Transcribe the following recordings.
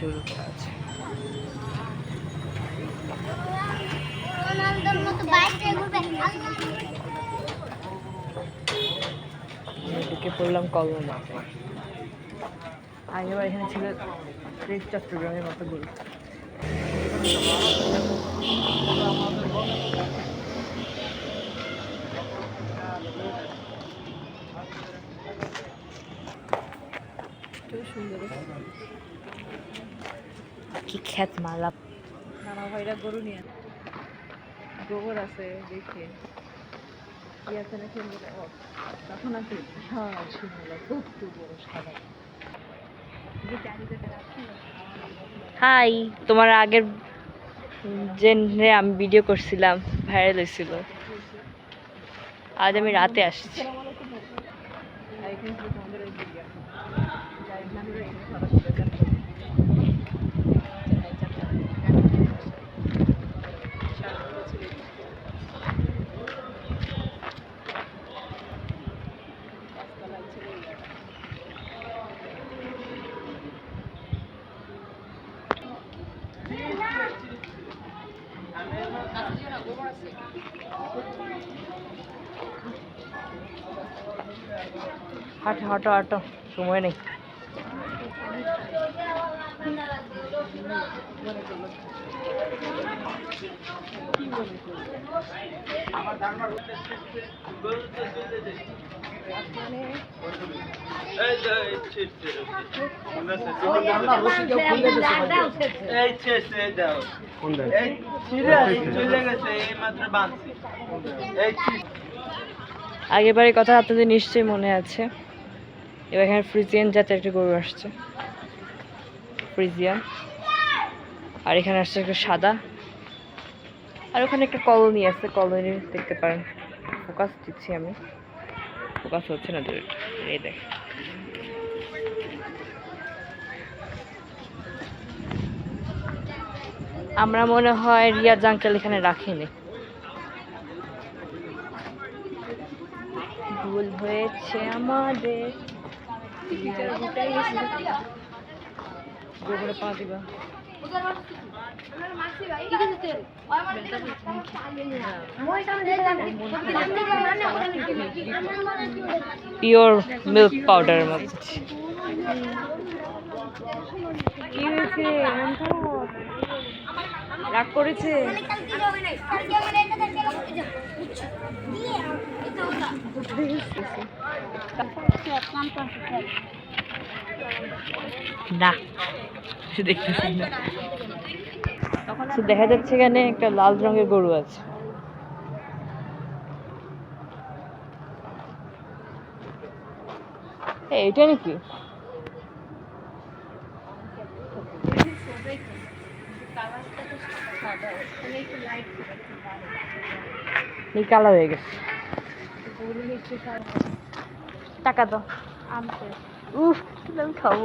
শুরু করা আছে ঢুকে পড়লাম কলম মাঠে আগেবার এখানে ছিল রেড চট্টগ্রামের মতো গরু। কি খ্যাত মারলাম নানা ভাইরা গরু নিয়ে গোবর আছে দেখে। কি আছে না ও, তখন আছে বিশাল সুন্দর কত বড় সাদা। হাই তোমার আগের যে আমি ভিডিও করছিলাম ভাইরাল হয়েছিল। আজ আমি রাতে আসছি। হাঁটো হাঁটো হাঁটো। সময় নেই। এই আগেবারের কথা আপনাদের নিশ্চয়ই মনে আছে। এবার এখানে ফ্রিজিয়ান জাতের একটা গরু আসছে। ফ্রিজিয়ান। আর এখানে আসছে একটা সাদা। আর ওখানে একটা কলোনি আছে। কলোনি দেখতে পারেন। ফোকাস দিচ্ছি আমি। ফোকাস হচ্ছে না দূরে এই দেখ। আমরা মনে হয় রিয়াজ আঙ্কেল এখানে রাখিনি। ভুল হয়েছে আমাদের। গোবরে পা দিবা। পিওর মিল্ক পাউডারের মতো। কি হয়েছে? রাগ করেছে। কালকে হবে। না। দেখে দেখতেছি না যাচ্ছে এখানে একটা লাল রঙের গরু আছে। এই, এটা নাকি? এই কালার হয়ে গেছে। টাকা দাও। উফ আমি খাব।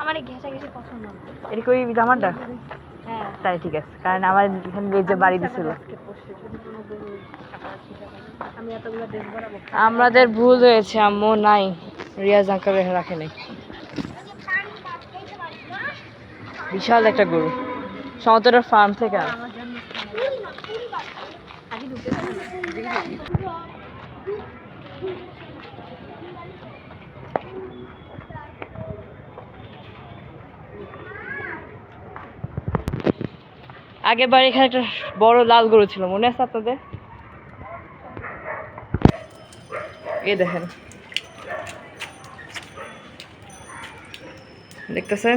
আমার ঘেসা ঘেসে পছন্দ এটা কি জামাটা? হ্যাঁ। তাই ঠিক আছে কারণ আমার এখানে লেজে বাড়ি দিছিল আমাদের ভুল হয়েছে আম্মু নাই। রিয়াজ আঙ্কাল রাখে নাই। বিশাল একটা গরু। সমতলের ফার্ম থেকে আনা। আগের বার এখানে একটা বড় লাল গরু ছিল, মনে আছে আপনাদের? এ দেখেন। দেখতেছেন?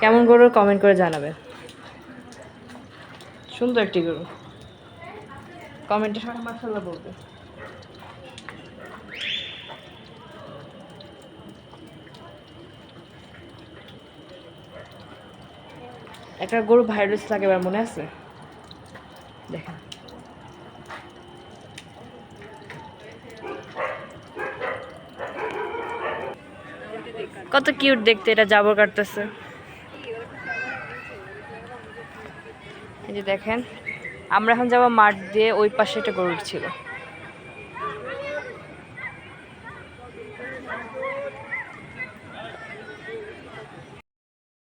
কেমন গরু কমেন্ট করে জানাবেন। সুন্দর একটি গরু। কমেন্টে সবাই মার্শাল্লাহ বলবে। একটা গরু ভাইরাস লাগে এবার মনে আছে? দেখেন। কত কিউট দেখতে এটা জাবর কাটতেছে। এই যে দেখেন, আমরা এখন যাব মাঠ দিয়ে ওই পাশে একটা গরু ছিল